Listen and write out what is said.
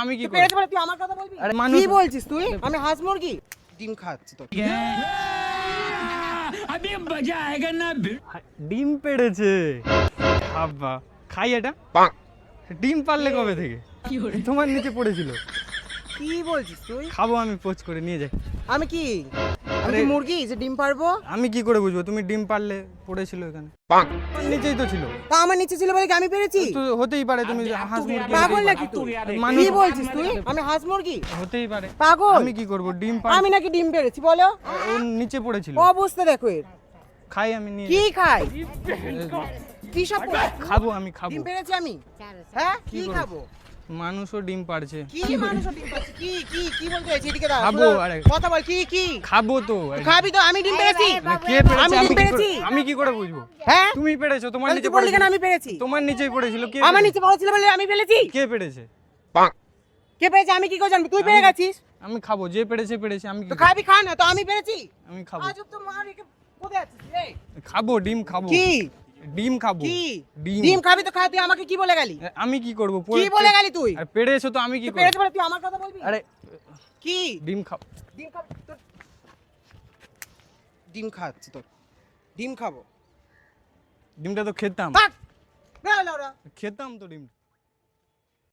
আমি কি পেরেছে বলে তুই আমার কথা বলবি? আরে মানুষ- কি বলছিস তুই? আমি হাঁস মুরগি। ডিম খাচ্ছি তো হা- ডিম পেড়েছে। আব্বা খাই এটা? ডিম পারলে কবে থেকে? তোমার নিচে পড়েছিল। কি বলছিস তুই? খাব আমি পোচ করে নিয়ে যাই। আমি কি? আমি মুরগি যে ডিম পারব? আমি কি করে বুঝব? তুমি ডিম পারলে পড়েছিল এখানে। নিচেই তো ছিল। তা আমার নিচে ছিল বলে কি আমি পেরেছি? তো হতেই পারে তুমি হাঁস মুরগি পাগল নাকি তুই? কি বলছিস তুই? আমি হাঁস মুরগি? হতেই পারে। পাগল? আমি কি করব? ডিম পার আমি নাকি ডিম পেরেছি বলো। ওর নিচে পড়েছিল। অবস্থা দেখো এর। খাই আমি নিয়ে কি খাই? কি সব খাব আমি খাব। ডিম পেরেছি আমি? হ্যাঁ? কি খাব? মানুষও ডিম পারছে কি মানুষ ডিম পাচ্ছে কি কি কি বলতে চাইছিস এদিকে দাঁড়া খাব, আরে। কথা বল কি কি? খাব তো খাবি তো? আমি ডিম পেরেছি? কে পেরেছে? আমি আমি ডিম পেরেছি? আমি কি করে বুঝব? হ্যাঁ? তুমি পেরেছ তোমার নিচে পড়েছিল কেন আমি পেরেছি। তোমার নিচেই পড়েছিল কে আমার নিচে পড়েছিল বলে আমি ফেলেছি? কে পেরেছে? কে পেরেছে? আমি কি করে জানব? তুই পেরে গেছিস? আমি খাব যে পেরেছে পেরেছে আমি তো খাবি খা না তো আমি পেরেছি। আমি খাব। আজব তো মার একে কোথায় আছিস রে? খাব ডিম খাব। কি? ডিম খাব। কি? ডিম। ডিম খাবি তো খা তুই আমাকে কি বলে গেলি? আমি কি করব? কি বলে গেলি তুই? আর পেরেছ তো আমি কি করব? পেড়েছো তুই আমার কথা বলবি? আরে কি? ডিম খাও ডিম খাব ডিম খাচ্ছি তো ডিম খাব। ডিমটা তো খেতাম। খেতাম তো ডিম